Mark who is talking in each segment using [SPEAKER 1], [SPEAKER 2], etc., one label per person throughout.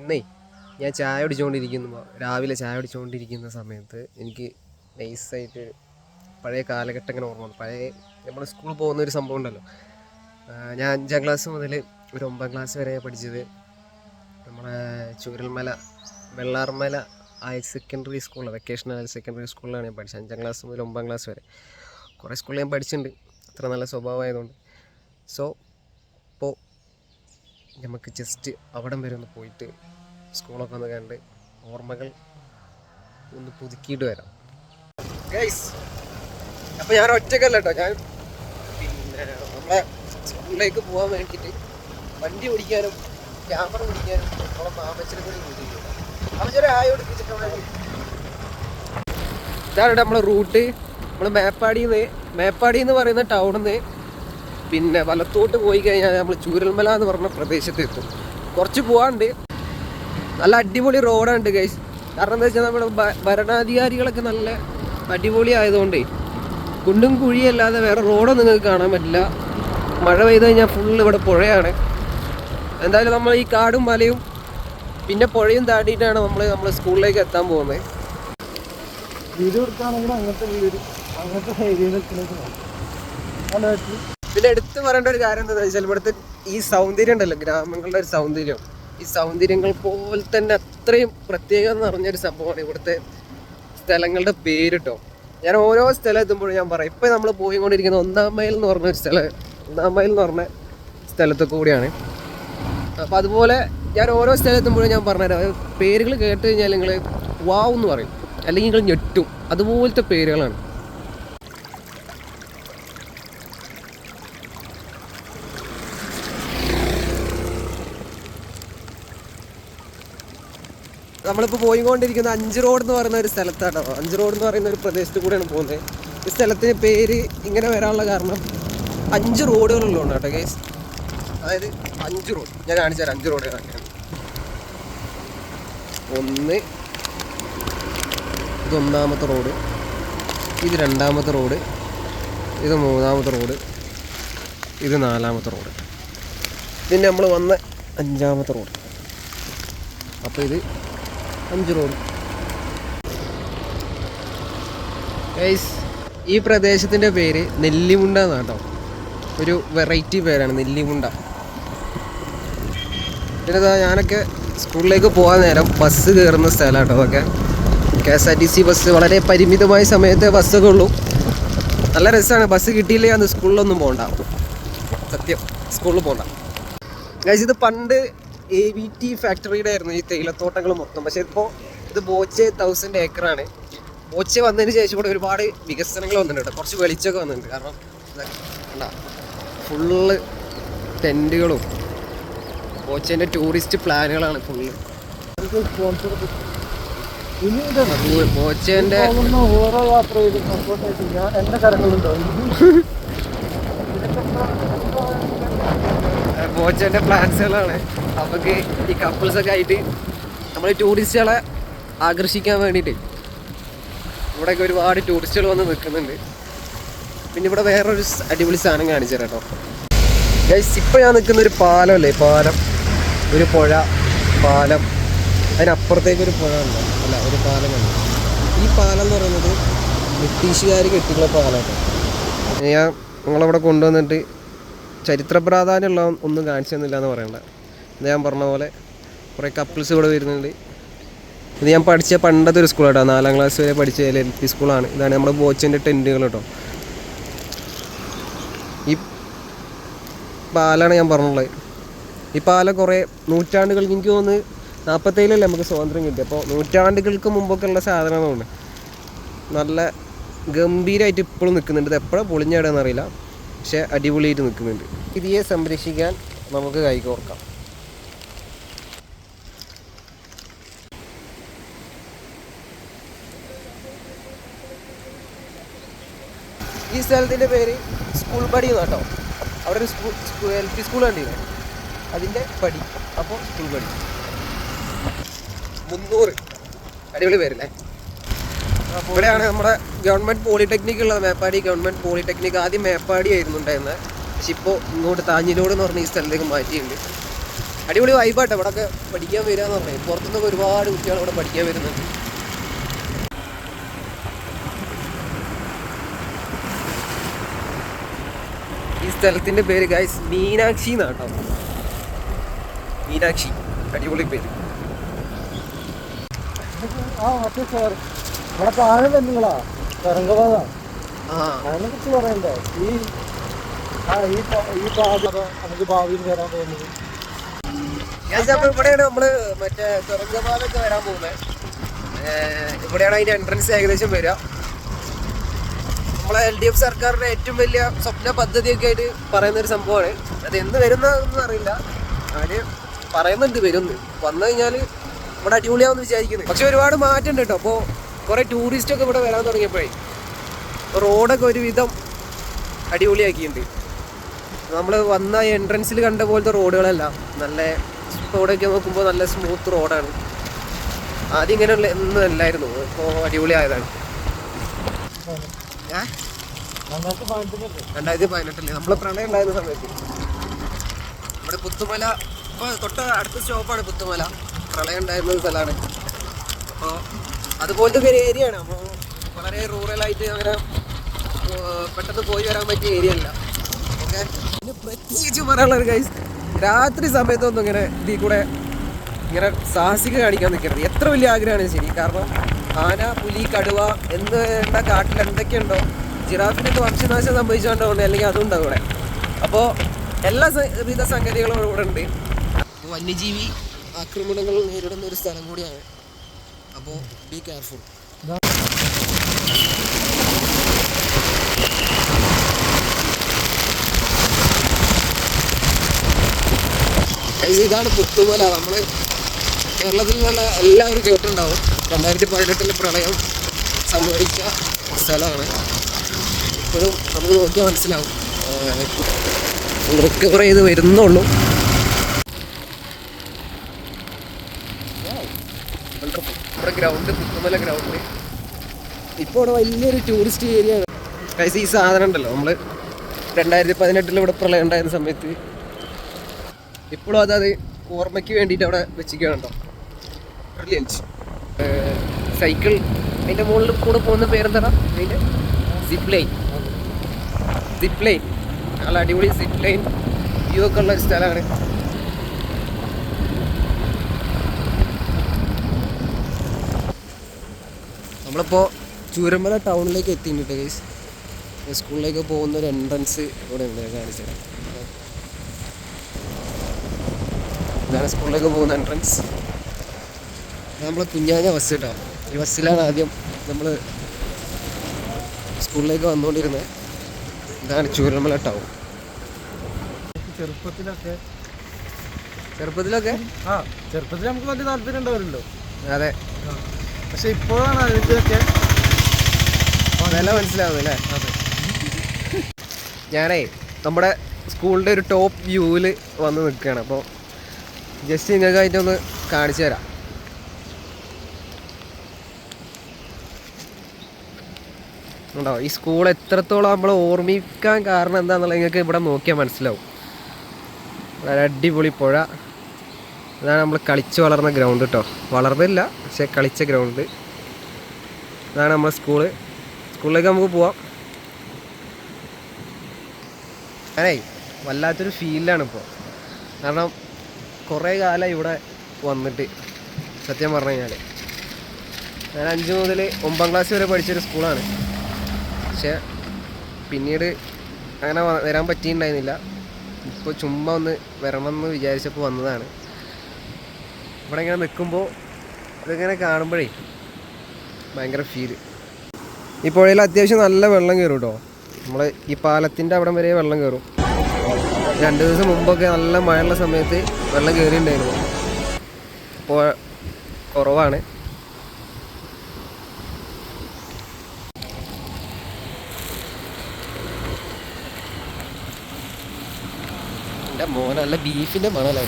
[SPEAKER 1] ഇന്നേ ഞാൻ ചായ കുടിച്ചുകൊണ്ടിരിക്കുമ്പോൾ രാവിലെ ചായ കുടിച്ചുകൊണ്ടിരിക്കുന്ന സമയത്ത് എനിക്ക് നൈസായിട്ട് പഴയ കാലഘട്ടം ഇങ്ങനെ ഓർമ്മ പഴയ നമ്മൾ സ്കൂളിൽ പോകുന്ന ഒരു സംഭവം ഉണ്ടല്ലോ. ഞാൻ അഞ്ചാം ക്ലാസ് മുതൽ ഒരു ഒമ്പതാം ക്ലാസ് വരെ പഠിച്ചത് നമ്മുടെ ചൂരൽമല വെള്ളാർമല ഹയർ സെക്കൻഡറി സ്കൂളിൽ വെക്കേഷൻ ഹയർ സെക്കൻഡറി സ്കൂളിലാണ് ഞാൻ പഠിച്ചത്. അഞ്ചാം ക്ലാസ് മുതൽ ഒമ്പതാം ക്ലാസ് വരെ. കുറേ സ്കൂളിൽ ഞാൻ പഠിച്ചിട്ടുണ്ട്. അത്ര നല്ല സ്വഭാവമായതുകൊണ്ട്. സോ നമുക്ക് ജസ്റ്റ് അവിടം വരെ ഒന്ന് പോയിട്ട് സ്കൂളൊക്കെ ഒന്ന് കണ്ട് ഓർമ്മകൾ ഒന്ന് പുതുക്കിയിട്ട് വരാം. ഗൈസ് അപ്പോൾ ഞാൻ ഒറ്റക്കല്ല കേട്ടോ ഞാൻ പിന്നെ നമ്മളെ സ്കൂളിലേക്ക് പോകാൻ വേണ്ടിയിട്ട് വണ്ടി ഓടിക്കാനും ക്യാമറ ഓടിക്കാനും നമ്മളെ മാമച്ചനെ കൂടി വിളിക്കുന്നു ആയ ഓടിപ്പിച്ചിട്ട് ഇതാണ് നമ്മളെ റൂട്ട് നമ്മൾ മേപ്പാടിന്ന് മേപ്പാടി എന്ന് പറയുന്ന ടൗണിൽ നിന്ന് പിന്നെ വലത്തോട്ട് പോയി കഴിഞ്ഞാൽ നമ്മൾ ചൂരൽമല എന്ന് പറഞ്ഞ പ്രദേശത്ത് എത്തും കുറച്ച് പോകാണ്ട് നല്ല അടിപൊളി റോഡാണ് ഗൈസ് കാരണം എന്താ വെച്ചാൽ നമ്മുടെ ഭരണാധികാരികളൊക്കെ നല്ല അടിപൊളി ആയതുകൊണ്ടേ കുണ്ടും കുഴിയല്ലാതെ വേറെ റോഡൊന്നും നിങ്ങൾക്ക് കാണാൻ പറ്റില്ല. മഴ പെയ്ത് കഴിഞ്ഞാൽ ഫുള്ള് ഇവിടെ പുഴയാണ്. എന്തായാലും നമ്മൾ ഈ കാടും മലയും പിന്നെ പുഴയും താണ്ടിയിട്ടാണ് നമ്മൾ നമ്മൾ സ്കൂളിലേക്ക് എത്താൻ പോകുന്നത്.
[SPEAKER 2] വീട് കൊടുക്കുകയാണെങ്കിൽ അങ്ങനത്തെ വീട് അങ്ങനത്തെ ഏരിയയിൽ
[SPEAKER 1] പിന്നെ എടുത്തു പറയേണ്ട ഒരു കാര്യം എന്താ വെച്ചാൽ ഇവിടുത്തെ ഈ സൗന്ദര്യം ഉണ്ടല്ലോ ഗ്രാമങ്ങളുടെ ഒരു സൗന്ദര്യം. ഈ സൗന്ദര്യങ്ങൾ പോലെ തന്നെ അത്രയും പ്രത്യേകം നിറഞ്ഞൊരു സംഭവമാണ് ഇവിടുത്തെ സ്ഥലങ്ങളുടെ പേരിട്ടോ ഞാൻ ഓരോ സ്ഥലം എത്തുമ്പോഴും ഞാൻ പറയും ഇപ്പം നമ്മൾ പോയിക്കൊണ്ടിരിക്കുന്ന ഒന്നാം മൈൽ എന്ന് പറഞ്ഞ ഒരു സ്ഥലം ഒന്നാം മൈൽ എന്ന് പറഞ്ഞ സ്ഥലത്ത് കൂടിയാണ്. അപ്പോൾ അതുപോലെ ഞാൻ ഓരോ സ്ഥലം എത്തുമ്പോഴും ഞാൻ പറഞ്ഞുതരാം പേരുകൾ കേട്ട് കഴിഞ്ഞാൽ നിങ്ങൾ വാവ് എന്ന് പറയും അല്ലെങ്കിൽ നിങ്ങൾ ഞെട്ടും. അതുപോലത്തെ പേരുകളാണ്. നമ്മളിപ്പോൾ പോയിക്കൊണ്ടിരിക്കുന്ന അഞ്ച് റോഡ് എന്ന് പറയുന്ന ഒരു സ്ഥലത്താണ്. അഞ്ച് റോഡ് എന്ന് പറയുന്ന ഒരു പ്രദേശത്ത് കൂടെയാണ് പോകുന്നത്. ഈ സ്ഥലത്തിന് പേര് ഇങ്ങനെ വരാനുള്ള കാരണം അഞ്ച് റോഡുകളുള്ളതുകൊണ്ട് കേട്ടോ കേസ് അതായത് അഞ്ച് റോഡ് ഞാൻ കാണിച്ചു തരാം അഞ്ച് റോഡ് ഒന്ന് ഇത് ഒന്നാമത്തെ റോഡ്. ഇത് രണ്ടാമത്തെ റോഡ്. ഇത് മൂന്നാമത്തെ റോഡ്. ഇത് നാലാമത്തെ റോഡ്. പിന്നെ നമ്മൾ വന്ന അഞ്ചാമത്തെ റോഡ്. അപ്പോൾ ഇത് അഞ്ച് റോഡ് ഗൈസ് ഈ പ്രദേശത്തിന്റെ പേര് നെല്ലിമുണ്ട എന്നാണ് കേട്ടോ. ഒരു വെറൈറ്റി പേരാണ് നെല്ലിമുണ്ട. പിന്നെ ഞാനൊക്കെ സ്കൂളിലേക്ക് പോകാൻ നേരം ബസ് കയറുന്ന സ്ഥലമാണ് കേട്ടോ അതൊക്കെ K S R T C bus വളരെ പരിമിതമായ സമയത്തെ ബസ്സൊക്കെ ഉള്ളൂ. നല്ല രസമാണ്. ബസ് കിട്ടിയില്ലേ അന്ന് സ്കൂളിലൊന്നും പോകണ്ട സത്യം സ്കൂളിൽ പോകണ്ട ഗൈസ് ഇത് പണ്ട് എ വി ടി ഫാക്ടറിയുടെ ആയിരുന്നു ഈ തേയിലത്തോട്ടങ്ങൾ മൊത്തം. പക്ഷേ ഇപ്പോൾ ഇത് ബോച്ചെ തൗസൻഡ് ഏക്കറാണ്. ബോച്ചെ വന്നതിന് ശേഷം കൂടെ ഒരുപാട് വികസനങ്ങൾ വന്നിട്ടുണ്ട് കേട്ടോ. കുറച്ച് വെളിച്ചമൊക്കെ വന്നിട്ടുണ്ട്. കാരണം കണ്ട ഫുള്ള് ടെന്റുകളും ബോച്ചേന്റെ ടൂറിസ്റ്റ് പ്ലാനുകളാണ് ഫുള്ള്
[SPEAKER 2] ബോച്ചേന്റെ ഓരോ
[SPEAKER 1] ബോച്ചേന്റെ പ്ലാൻസുകളാണ്. നമുക്ക് ഈ കപ്പിൾസൊക്കെ ആയിട്ട് നമ്മൾ ടൂറിസ്റ്റുകളെ ആകർഷിക്കാൻ വേണ്ടിയിട്ട് ഇവിടെയൊക്കെ ഒരുപാട് ടൂറിസ്റ്റുകൾ വന്ന് നിൽക്കുന്നുണ്ട്. പിന്നെ ഇവിടെ വേറൊരു അടിപൊളി സാധനം കാണിച്ചു തരാട്ടോ. ഗൈസ് ഇപ്പോൾ ഞാൻ നിൽക്കുന്ന ഒരു പാലമല്ലേ? പാലം. ഒരു പുഴ പാലം. അതിനപ്പുറത്തേക്കൊരു പുഴ ഉണ്ട്. അല്ല ഒരു പാലം ഉണ്ട്. ഈ പാലം എന്ന് പറയുന്നത് ബ്രിട്ടീഷുകാർ കെട്ടിയുള്ള പാലമാണ്. ഞാൻ നിങ്ങളവിടെ കൊണ്ടുവന്നിട്ട് ചരിത്ര പ്രാധാന്യമുള്ള ഒന്നും കാണിച്ചു തന്നില്ല എന്ന് പറയണ്ട. ഇത് ഞാൻ പറഞ്ഞ പോലെ കുറേ കപ്പിൾസ് ഇവിടെ വരുന്നുണ്ട്. ഇത് ഞാൻ പഠിച്ച പണ്ടത്തെ ഒരു സ്കൂളാട്ടോ നാലാം ക്ലാസ് വരെ പഠിച്ച എൽ പി സ്കൂളാണ് ഇതാണ് നമ്മുടെ ബോച്ചിന്റെ ടെന്റുകൾ കേട്ടോ. ഈ പാലാണ് ഞാൻ പറഞ്ഞുള്ളത്. ഈ പാലം കുറേ നൂറ്റാണ്ടുകൾക്ക് എനിക്ക് തോന്നുന്നു നാൽപ്പത്തേഴിലല്ലേ നമുക്ക് സ്വാതന്ത്ര്യം കിട്ടി അപ്പോൾ നൂറ്റാണ്ടുകൾക്ക് മുമ്പൊക്കെ ഉള്ള സാധനങ്ങളുണ്ട് നല്ല ഗംഭീരമായിട്ട് ഇപ്പോഴും നിൽക്കുന്നുണ്ട്. ഇത് എപ്പോഴാണ് അറിയില്ല പക്ഷെ അടിപൊളിയായിട്ട് നിൽക്കുന്നുണ്ട്. ഇതിയെ സംരക്ഷിക്കാൻ നമുക്ക് കൈകോർക്കാം. ഈ സ്ഥലത്തിന്റെ പേര് സ്കൂൾ പടി എന്നാട്ടോ അവിടെ ഒരു സ്കൂൾ എൽ പി സ്കൂൾ കണ്ടില്ലേ അതിന്റെ പടി. അപ്പോൾ സ്കൂൾ പടി. മുന്നൂറ്. അടിപൊളി പേരല്ലേ? ഇവിടെയാണ് നമ്മുടെ ഗവൺമെന്റ് പോളിടെക്നിക് ഉള്ളത്. മേപ്പാടി ഗവൺമെന്റ് പോളിടെക്നിക് ആദ്യം മേപ്പാടി ആയിരുന്നു ഉണ്ടായിരുന്നത്. പക്ഷെ ഇപ്പോൾ ഇങ്ങോട്ട് താഞ്ഞിലോട് എന്ന് പറഞ്ഞ ഈ സ്ഥലത്തേക്ക് മാറ്റിയിട്ടുണ്ട്. അടിപൊളി വൈബാട്ടെ ഇവിടെ ഒക്കെ പഠിക്കാൻ വരിക എന്ന് പറഞ്ഞാൽ. പുറത്തുനിന്നൊക്കെ ഒരുപാട് കുട്ടികൾ ഇവിടെ പഠിക്കാൻ വരുന്നുണ്ട്. ഈ സ്ഥലത്തിന്റെ പേര് ഗൈസ് മീനാക്ഷി എന്നാട്ടോ. മീനാക്ഷി. അടിപൊളി പേര്.
[SPEAKER 2] ആ ഇവിടെ താഴെ ബന്ധുങ്ങളാ തരംഗപാത അതിനെ കുറിച്ച് പറയണ്ടേ? ഈ ആ ഈ ഈ പാത നമുക്ക് ഭാവിയിൽ വരാൻ പോകുന്നത്.
[SPEAKER 1] ഇവിടെയാണ് നമ്മൾ മറ്റേ തുറങ്കപാതൊക്കെ വരാൻ പോകുന്നത് ഇവിടെയാണ് അതിന്റെ എൻട്രൻസ് ഏകദേശം വരിക നമ്മളെ എൽ ഡി എഫ് സർക്കാരിന്റെ ഏറ്റവും വലിയ സ്വപ്ന പദ്ധതിയൊക്കെ ആയിട്ട് പറയുന്ന ഒരു സംഭവമാണ് അത് എന്ന് വരുന്നതെന്ന് അറിയില്ല. അവർ പറയുന്നുണ്ട് വരുന്നു. വന്നു കഴിഞ്ഞാൽ നമ്മുടെ അടിപൊളിയാവുമെന്ന് വിചാരിക്കുന്നത് പക്ഷെ ഒരുപാട് മാറ്റം ഉണ്ട് കേട്ടോ അപ്പോൾ കുറേ ടൂറിസ്റ്റൊക്കെ ഇവിടെ വരാൻ തുടങ്ങിയപ്പോഴേ റോഡൊക്കെ ഒരുവിധം അടിപൊളിയാക്കിയിട്ടുണ്ട്. നമ്മൾ വന്ന എൻട്രൻസിൽ കണ്ട പോലത്തെ റോഡുകളല്ല. നല്ല റോഡൊക്കെ നോക്കുമ്പോൾ നല്ല സ്മൂത്ത് റോഡാണ്. ആദ്യം ഇങ്ങനെ ഉള്ള- ഒന്നും അല്ലായിരുന്നു. ഇപ്പോൾ അടിപൊളിയായതാണ്. രണ്ടായിരത്തി പതിനെട്ടിൽ നമ്മളെ പ്രളയം ഉണ്ടായിരുന്ന സമയത്ത്. നമ്മുടെ പുത്തുമല ഇപ്പോൾ തൊട്ട് അടുത്ത സ്റ്റോപ്പാണ് പുത്തുമല. പ്രളയം ഉണ്ടായിരുന്ന സ്ഥലമാണ് അപ്പോൾ അതുപോലത്തെ ഒരു ഏരിയ ആണ്. അപ്പോൾ വളരെ റൂറലായിട്ട് അങ്ങനെ പെട്ടെന്ന് പോയി വരാൻ പറ്റിയ ഏരിയ അല്ല. ഓക്കെ? പിന്നെ പ്രത്യേകിച്ച് പറയാനുള്ളത് ഗൈസ് രാത്രി സമയത്തൊന്നും ഇങ്ങനെ ഇതിൽ കൂടെ ഇങ്ങനെ സാഹസിക കാണിക്കാൻ നിൽക്കരുത്. എത്ര വലിയ ആഗ്രഹമാണ് ശരി. കാരണം ആന പുലി കടുവ എന്ന് വേണ്ട കാട്ടിൽ എന്തൊക്കെയുണ്ടോ ജിറാഫിനൊക്കെ വംശനാശം സംഭവിച്ചുകൊണ്ടുണ്ട് അല്ലെങ്കിൽ അതും ഉണ്ടാവും ഇവിടെ അപ്പോൾ എല്ലാ വിധ സംഗതികളും ഇവിടെ ഉണ്ട്. വന്യജീവി ആക്രമണങ്ങൾ നേരിടുന്ന ഒരു സ്ഥലം കൂടിയാണ് അപ്പോൾ ബി കെയർഫുൾ ഇതാണ് പുത്തുമല. നമ്മൾ കേരളത്തിൽ നിന്നുള്ള എല്ലാവരും കേട്ടിട്ടുണ്ടാവും. രണ്ടായിരത്തി പതിനെട്ടിലെ പ്രളയം സംഭവിച്ച സ്ഥലമാണ്. ഇപ്പോഴും നമുക്ക് നോക്കിയാൽ മനസ്സിലാവും. റിക്കവർ ചെയ്ത് വരുന്നുള്ളൂ. നമ്മുടെ ഗ്രൗണ്ട് പുത്തുമല ഗ്രൗണ്ട് ഇപ്പോൾ ഇവിടെ വലിയൊരു ടൂറിസ്റ്റ് ഏരിയ കൈസ് ഈ സാധനം ഉണ്ടല്ലോ നമ്മൾ രണ്ടായിരത്തി പതിനെട്ടിൽ ഇവിടെ പ്രളയം ഉണ്ടായിരുന്ന സമയത്ത് ഇപ്പോഴും അതത് ഓർമ്മയ്ക്ക് വേണ്ടിയിട്ട് അവിടെ വെച്ചിരിക്കുകയാണോ ബ്രില്യന്റ് സൈക്കിൾ അതിന്റെ മുകളിൽ കൂടെ പോകുന്ന പേരെന്താണ് അതിന്റെ സിപ്പ് ലൈൻ സിപ്പ് ലൈൻ നല്ല അടിപൊളി സിപ്പ് ലൈൻ വ്യൂ ഒക്കെ ഉള്ള ഒരു സ്ഥലമാണ്. നമ്മളിപ്പോൾ ചൂരമല ടൗണിലേക്ക് എത്തിയിട്ടുണ്ട് ഗൈസ് സ്കൂളിലേക്ക് പോകുന്ന ഒരു എൻട്രൻസ് ഇവിടെ ഉണ്ട് കാണിച്ചത് ഇതാണ് സ്കൂളിലേക്ക് പോകുന്ന എൻട്രൻസ് നമ്മൾ കുഞ്ഞാഞ്ഞ ബസ് കേട്ടോ. ഈ ബസ്സിലാണ് ആദ്യം നമ്മൾ സ്കൂളിലേക്ക് വന്നുകൊണ്ടിരുന്നത്. ഇതാണ് ചൂരമല ടൗൺ.
[SPEAKER 2] ചെറുപ്പത്തിലൊക്കെ
[SPEAKER 1] ചെറുപ്പത്തിലൊക്കെ?
[SPEAKER 2] ആ ചെറുപ്പത്തിൽ നമുക്ക് വലിയ താല്പര്യം ഉണ്ടാവില്ലല്ലോ
[SPEAKER 1] അതെ.
[SPEAKER 2] പക്ഷെ ഇപ്പോഴാണ് അതിന്റെയൊക്കെ
[SPEAKER 1] വില മനസ്സിലാവുന്നത്
[SPEAKER 2] അല്ലേ?
[SPEAKER 1] ഞാനേ നമ്മുടെ സ്കൂളിന്റെ ഒരു ടോപ്പ് വ്യൂവിൽ വന്ന് നിൽക്കുകയാണ്. അപ്പോൾ ജസ്റ്റ് നിങ്ങൾക്കായിട്ടൊന്ന് കാണിച്ചു തരാം. ഉണ്ടോ? ഈ സ്കൂൾ എത്രത്തോളം നമ്മൾ ഓർമ്മിക്കാൻ കാരണം എന്താണെന്നുള്ളത് നിങ്ങൾക്ക് ഇവിടെ നോക്കിയാൽ മനസ്സിലാവും. വളരെ അടിപൊളി പുഴ. ഇതാണ് നമ്മൾ കളിച്ച് വളർന്ന ഗ്രൗണ്ട് കേട്ടോ വളർന്നില്ല പക്ഷെ കളിച്ച ഗ്രൗണ്ട്. ഇതാണ് നമ്മുടെ സ്കൂൾ. സ്കൂളിലേക്ക് നമുക്ക് പോവാം. ഞാനേ വല്ലാത്തൊരു ഫീലിലാണ് ഇപ്പോൾ കാരണം കുറേ കാലം ഇവിടെ വന്നിട്ട് സത്യം പറഞ്ഞു കഴിഞ്ഞാൽ ഞാൻ അഞ്ച് മുതൽ ഒമ്പതാം ക്ലാസ് വരെ പഠിച്ചൊരു സ്കൂളാണ്. പക്ഷേ പിന്നീട് അങ്ങനെ വരാൻ പറ്റിയിട്ടുണ്ടായിരുന്നില്ല. ഇപ്പോൾ ചുമ്മാ ഒന്ന് വരണമെന്ന് വിചാരിച്ചപ്പോൾ വന്നതാണ്. ഇവിടെ ഇങ്ങനെ നിൽക്കുമ്പോൾ ഇതിങ്ങനെ കാണുമ്പോഴേ ഭയങ്കര ഫീൽ ഈ പുഴയിൽ അത്യാവശ്യം നല്ല വെള്ളം കയറും കേട്ടോ നമ്മൾ ഈ പാലത്തിന്റെ അവിടം വരെ വെള്ളം കയറും രണ്ട് ദിവസം മുമ്പൊക്കെ നല്ല മഴയുള്ള സമയത്ത് വെള്ളം കയറിയിട്ടുണ്ടായിരുന്നു ഇപ്പോൾ കുറവാണ്. എന്റെ മോൻ നല്ല ബീഫിന്റെ മണല്ലേ?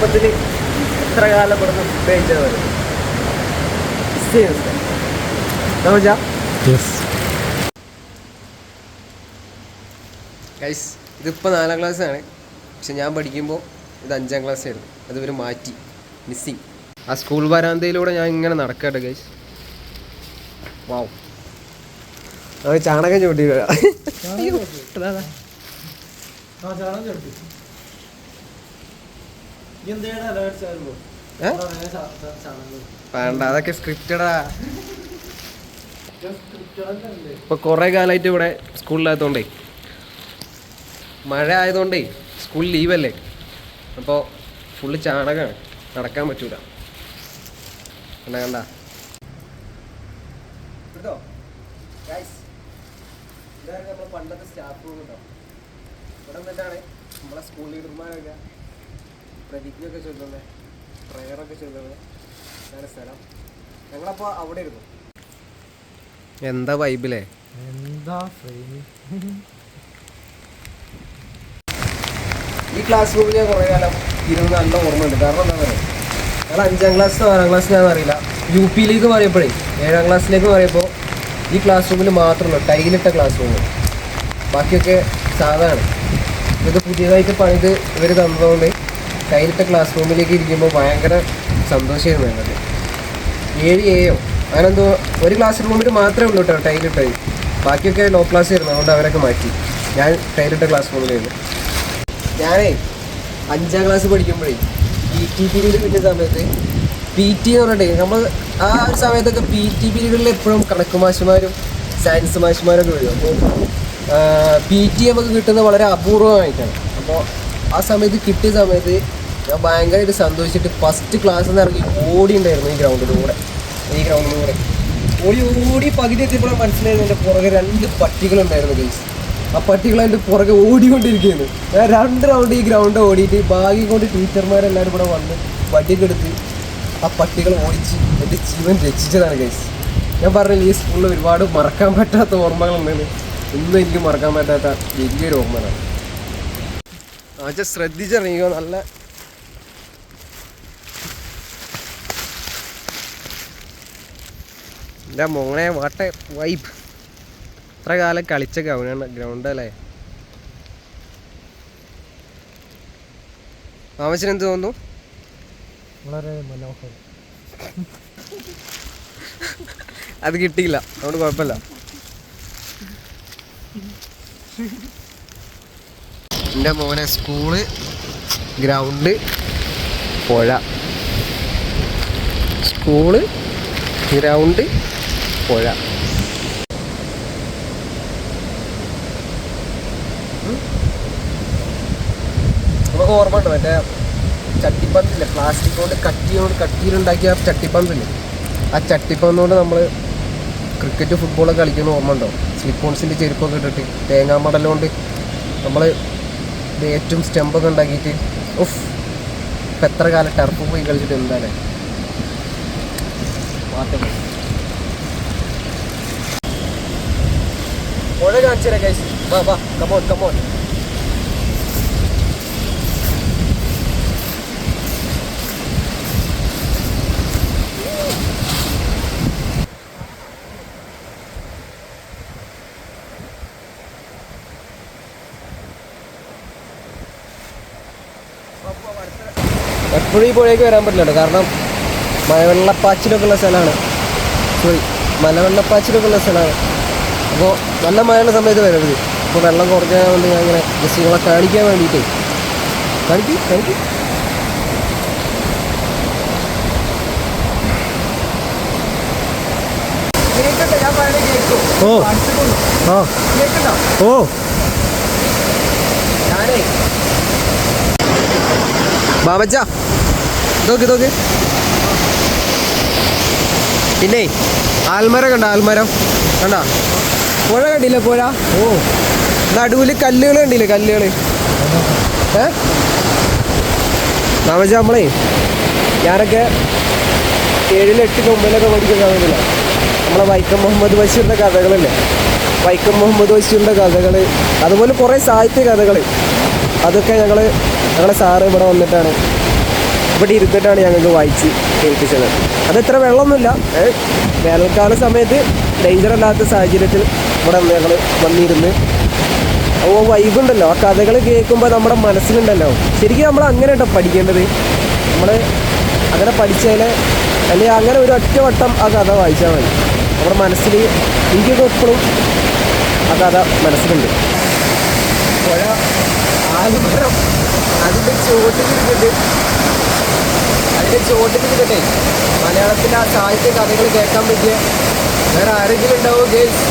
[SPEAKER 1] ചെറുപ്പത്തിൽ ഇത്ര കാലം ഇവിടുന്ന് ഫുഡ് മിസ്
[SPEAKER 2] യെസ്
[SPEAKER 1] ഗൈസ് ഇതിപ്പോൾ നാലാം ക്ലാസ് ആണ് പക്ഷെ ഞാൻ പഠിക്കുമ്പോൾ ഇത് അഞ്ചാം ക്ലാസ് ആയിരുന്നു അത് ഇവർ മാറ്റി. മിസ്സിങ് ആ സ്കൂൾ വരാന്തയിലൂടെ ഞാൻ ഇങ്ങനെ നടക്കട്ടെ ഗൈസ് വാവ് അത് ചാണകം ചൂണ്ടി
[SPEAKER 2] വരാം. ചാണകം ചേർത്തി നീ എന്താണ് അലർച്ചായിരുന്നു
[SPEAKER 1] ഏ? വേണ്ട അതൊക്കെ സ്ക്രിപ്റ്റഡാ ഇപ്പൊ കുറെ കാലമായിട്ട് ഇവിടെ സ്കൂളിലായതുകൊണ്ടേ മഴ ആയതുകൊണ്ടേ സ്കൂൾ ലീവല്ലേ അപ്പോൾ ഫുള്ള് ചാണകമാണ് നടക്കാൻ പറ്റൂല. കണ്ട കണ്ട. പണ്ടത്തെ സ്റ്റാഫ് റൂം ഉണ്ടോ ഇവിടെ നിന്നിട്ടാണ് നമ്മളെ സ്കൂൾ ലീഡർമാരൊക്കെ പ്രതിജ്ഞയൊക്കെ ചൊല്ലുന്നത് പ്രയറൊക്കെ ചൊല്ലുന്നത് അങ്ങനെ സ്ഥലം. ഞങ്ങളപ്പോൾ അവിടെ ഇരുന്നു എന്താ വൈബിലേ?
[SPEAKER 2] എന്താ
[SPEAKER 1] ഈ ക്ലാസ് റൂമിൽ ഞാൻ കുറേ കാലം ഇരുന്ന് നല്ല ഓർമ്മയുണ്ട്. കാരണം എന്താ പറയുക ഞങ്ങൾ അഞ്ചാം ക്ലാസ് ആറാം ക്ലാസ് ഞാൻ അറിയില്ല. യു പിയിലേക്ക് പറയുമ്പോഴേ ഏഴാം ക്ലാസ്സിലേക്ക് പറയുമ്പോൾ ഈ ക്ലാസ് റൂമിൽ മാത്രമല്ല ടൈലിട്ട ക്ലാസ് റൂം ബാക്കിയൊക്കെ സാധാരണ ഇത് പുതിയതായിട്ട് പണിത് ഇവർ തന്നതുകൊണ്ട് ടൈലിട്ട ക്ലാസ് റൂമിലേക്ക് ഇരിക്കുമ്പോൾ ഭയങ്കര സന്തോഷമായിരുന്നു ഞങ്ങൾക്ക്. ഏഴ് ഏയോ അങ്ങനെന്തോ ഒരു ക്ലാസ് റൂമിൽ മാത്രമേ ഉള്ളൂ കേട്ടോ ടൈലിട്ടത് ബാക്കിയൊക്കെ ലോ ക്ലാസ് ആയിരുന്നു അതുകൊണ്ട് അവരൊക്കെ മാറ്റി. ഞാൻ ടൈലിട്ട ക്ലാസ് റൂമിലായിരുന്നു ഞാനേ അഞ്ചാം ക്ലാസ് പഠിക്കുമ്പോഴേ പി ടി പീരീഡ് കിട്ടിയ സമയത്ത് പി ടി എന്ന് പറഞ്ഞിട്ട് നമ്മൾ ആ ഒരു സമയത്തൊക്കെ പി ടി പീരീഡിൽ എപ്പോഴും കണക്ക് മാഷുമാരും സയൻസ് മാഷുമാരൊക്കെ വരും. അപ്പോൾ പി ടി നമുക്ക് കിട്ടുന്നത് വളരെ അപൂർവമായിട്ടാണ് അപ്പോൾ ആ സമയത്ത് കിട്ടിയ സമയത്ത് ഞാൻ ഭയങ്കരമായിട്ട് സന്തോഷിച്ചിട്ട് ഫസ്റ്റ് ക്ലാസ്സിൽ നിന്ന് ഇറങ്ങി ഓടി ഉണ്ടായിരുന്നു ഈ ഗ്രൗണ്ടിലൂടെ ഈ ഗ്രൗണ്ടിലൂടെ ഓടി ഓടി പകുതി എത്തിയപ്പോഴാണ് മനസ്സിലായത് എന്റെ പുറകെ രണ്ട് പട്ടികളുണ്ടായിരുന്നു ഗെയിംസ് ആ പട്ടികൾ എന്റെ പുറകെ ഓടിക്കൊണ്ടിരിക്കുകയാണ്. ഞാൻ രണ്ട് റൗണ്ട് ഈ ഗ്രൗണ്ട് ഓടിയിട്ട് ഭാഗ്യം കൊണ്ട് ടീച്ചർമാരെല്ലാവരും കൂടെ വന്ന് വടിയൊക്കെ എടുത്ത് ആ പട്ടികൾ ഓടിച്ച് എന്റെ ജീവൻ രക്ഷിച്ചതാണ് ഗൈസ് ഞാൻ പറഞ്ഞില്ല ഈ സ്കൂളിൽ ഒരുപാട് മറക്കാൻ പറ്റാത്ത ഓർമ്മകളുണ്ടെന്ന് ഇന്നും എനിക്ക് മറക്കാൻ പറ്റാത്ത വലിയൊരു ഓർമ്മയാണ്. ആ ശ്രദ്ധിച്ചിറങ്ങിയോ നല്ല എന്റെ മോനെ വാട്ടെ വൈബ്. ഇത്ര കാലം കളിച്ച ഗ്രൗണ്ടാണ് ഗ്രൗണ്ട് അല്ലേ? മാമച്ചന് എന്ത് തോന്നുന്നു?
[SPEAKER 2] വളരെ മനോഹരം.
[SPEAKER 1] അത് കിട്ടിയില്ല അതുകൊണ്ട് കുഴപ്പമില്ല. എന്റെ മോനെ സ്കൂൾ ഗ്രൗണ്ട് പുഴ. സ്കൂൾ ഗ്രൗണ്ട് പുഴ നമുക്ക് ഓർമ്മ ഉണ്ട് മറ്റേ ചട്ടിപ്പന്തില്ലേ? പ്ലാസ്റ്റിക് കൊണ്ട് കട്ടിയോണ്ട് കട്ടിയിലുണ്ടാക്കിയ ചട്ടിപ്പന്തില്ലേ? ആ ചട്ടിപ്പന്തുകൊണ്ട് നമ്മൾ ക്രിക്കറ്റ് ഫുട്ബോളൊക്കെ കളിക്കുന്ന ഓർമ്മ ഉണ്ടോ സ്ലിപ്പോൺസിന്റെ ചെരുപ്പൊക്കെ ഇട്ടിട്ട് തേങ്ങാമടൽ കൊണ്ട് നമ്മൾ ഏറ്റവും സ്റ്റെമ്പൊക്കെ ഉണ്ടാക്കിയിട്ട് ഉഫ് ഇപ്പം എത്ര കാലം ടർഫ് പോയി കളിച്ചിട്ട് എന്താണ്? മാറ്റം പുഴ കാണിച്ചു തരാം ഗൈസ് വാ വാ കമോൺ കമോൺ എപ്പോഴും ഈ പുഴയ്ക്ക് വരാൻ പറ്റില്ല കാരണം മഴവെള്ളപ്പാച്ചിലൊക്കെ ഉള്ള സ്ഥലമാണ്. സോറി മലവെള്ളപ്പാച്ചിലൊക്കെ ഉള്ള സ്ഥലമാണ്. അപ്പോൾ നല്ല മഴയുടെ സമയത്ത് വരരുത് അപ്പോൾ വെള്ളം കുറഞ്ഞതുകൊണ്ട് ഞാൻ ഇങ്ങനെ ജസ്റ്റ് നിങ്ങളെ കാണിക്കാൻ വേണ്ടിയിട്ടേ. കാണിക്കൂ കാണിക്കൂ.
[SPEAKER 2] ഓ. ആ. ഓ.
[SPEAKER 1] ബാബച്ച ഇതൊക്കെ ഇതൊക്കെ. പിന്നെ ആൽമരം കണ്ട ആൽമരം? കണ്ട? പുഴ കണ്ടില്ല പുഴ?
[SPEAKER 2] ഓ.
[SPEAKER 1] നടുവിൽ കല്ലുകൾ കണ്ടില്ലേ കല്ലുകൾ ഏ? ബാബച്ച നമ്മളേ ഞാനൊക്കെ ഏഴിലും എട്ടിന് ഒമ്പതിലൊക്കെ പഠിക്കുന്ന സമയത്തില്ല നമ്മളെ വൈക്കം മുഹമ്മദ് ബഷീറിന്റെ കഥകളില്ലേ? വൈക്കം മുഹമ്മദ് ബഷീറിന്റെ കഥകൾ അതുപോലെ കുറേ സാഹിത്യ കഥകൾ. അതൊക്കെ ഞങ്ങൾ ഞങ്ങളെ സാറ് ഇവിടെ വന്നിട്ടാണ്. ഇവിടെ ഇരുന്നിട്ടാണ് ഞങ്ങൾക്ക് വായിച്ച് കേൾപ്പിച്ചത്. അത് ഇത്ര വെള്ളമൊന്നുമില്ല. ഏഹ് വേനൽക്കാല സമയത്ത് ഡേഞ്ചർ അല്ലാത്ത സാഹചര്യത്തിൽ ഇവിടെ ഞങ്ങൾ വന്നിരുന്ന്. ഓ വൈബുണ്ടല്ലോ. ആ കഥകൾ കേൾക്കുമ്പോൾ നമ്മുടെ മനസ്സിലുണ്ടല്ലോ. ശരിക്കും നമ്മൾ അങ്ങനെ കേട്ടോ പഠിക്കേണ്ടത്. നമ്മൾ അങ്ങനെ പഠിച്ചാൽ അല്ലെങ്കിൽ അങ്ങനെ ഒരു ഒറ്റ വട്ടം ആ കഥ വായിച്ചാൽ മതി. നമ്മുടെ മനസ്സിൽ എനിക്കൊക്കെ എപ്പോഴും ആ കഥ മനസ്സിലുണ്ട്. അതിന്റെ ചുവട്ടിലിരിക്കട്ടെ അതിന്റെ ചുവട്ടിലിരിക്കട്ടെ മലയാളത്തിലെ ആ സാഹിത്യ കഥകൾ കേൾക്കാൻ പറ്റിയ വേറെ ആരെങ്കിലും ഉണ്ടാവും ഗേൾസ്?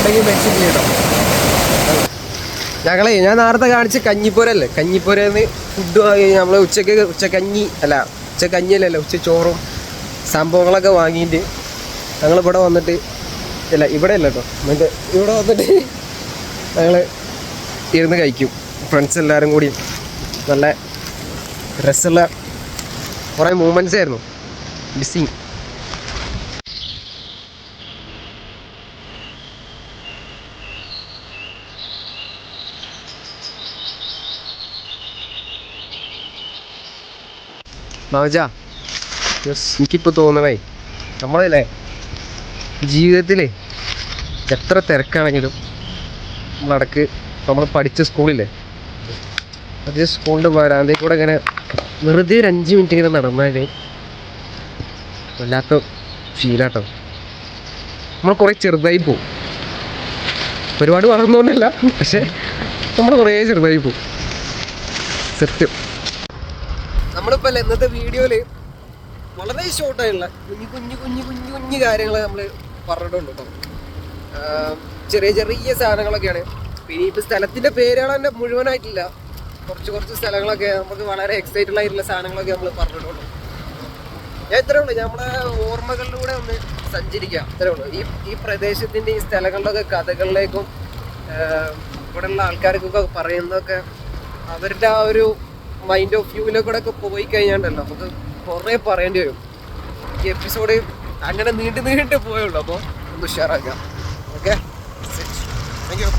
[SPEAKER 1] ഉണ്ടെങ്കിൽ ബെഡ്ഷീറ്റ് ചെയ്യട്ടോ ഞങ്ങളെ ഞാൻ നേരത്തെ കാണിച്ച കഞ്ഞിപ്പുരല്ലേ? കഞ്ഞിപ്പുരന്ന് ഫുഡ് വാങ്ങി നമ്മൾ ഉച്ചയ്ക്ക് ഉച്ചക്കഞ്ഞി അല്ല ഉച്ചക്കഞ്ഞി അല്ലല്ലോ ഉച്ച ചോറും സംഭവങ്ങളൊക്കെ വാങ്ങിയിട്ട് ഞങ്ങൾ ഇവിടെ വന്നിട്ട് അല്ല ഇവിടെ അല്ല കേട്ടോ. മറ്റേ ഇവിടെ വന്നിട്ട് ഞങ്ങൾ ഇരുന്ന് കഴിക്കും. ഫ്രണ്ട്സ് എല്ലാവരും കൂടി. നല്ല രസമുള്ള കുറേ മൂമെന്റ്സ് ആയിരുന്നു. മിസ്സിങ് മാവജ എനിക്കിപ്പോൾ തോന്നണേ നമ്മളല്ലേ ജീവിതത്തിലെ എത്ര തിരക്കാണെങ്കിലും നടക്ക് നമ്മൾ പഠിച്ച സ്കൂളില്ലേ? അതേ സ്കൂളിന്റെ വരാന്തയിൽ കൂടെ ഇങ്ങനെ വെറുതെ ഒരു അഞ്ച് മിനിറ്റ് ഇങ്ങനെ നടന്നാൽ വല്ലാത്ത ഫീലാട്ടോ നമ്മൾ കുറേ ചെറുതായി പോവും. ഒരുപാട് വളർന്നുകൊണ്ടല്ല പക്ഷേ നമ്മൾ കുറേ ചെറുതായി പോവും. സത്യം. നമ്മളിപ്പോൾ ഇന്നത്തെ വീഡിയോയിൽ വളരെ ഷോർട്ടായിട്ടുള്ള കുഞ്ഞു കുഞ്ഞു കുഞ്ഞു കുഞ്ഞു കുഞ്ഞു കാര്യങ്ങൾ നമ്മൾ പറഞ്ഞിട്ടുണ്ട് കേട്ടോ ചെറിയ ചെറിയ സാധനങ്ങളൊക്കെയാണ്. പിന്നെ ഇപ്പോൾ സ്ഥലത്തിന്റെ പേരുകൾ തന്നെ മുഴുവനായിട്ടില്ല. കുറച്ച് കുറച്ച് സ്ഥലങ്ങളൊക്കെ നമുക്ക് വളരെ എക്സൈറ്റഡ് ആയിട്ടുള്ള സാധനങ്ങളൊക്കെ നമ്മൾ പറഞ്ഞിട്ടുണ്ട്. ഞാൻ ഇത്രേ ഉള്ളൂ. നമ്മുടെ ഓർമ്മകളിലൂടെ ഒന്ന് സഞ്ചരിക്കാം. ഇത്രേ ഉള്ളൂ. ഈ ഈ പ്രദേശത്തിന്റെ ഈ സ്ഥലങ്ങളിലൊക്കെ കഥകളിലേക്കും ഇവിടെയുള്ള ആൾക്കാർക്കൊക്കെ പറയുന്നതൊക്കെ അവരുടെ ആ ഒരു മൈൻഡ് ഓഫ് വ്യൂവിലെ കൂടെ ഒക്കെ പോയി കഴിഞ്ഞാണ്ടല്ലോ നമുക്ക് കുറേ പറയേണ്ടി വരും. ഈ എപ്പിസോഡ് അങ്ങനെ നീണ്ടു നീണ്ടു പോയുള്ളൂ അപ്പോൾ ഒന്ന് ഉഷാറാക്കാം. Okay thank you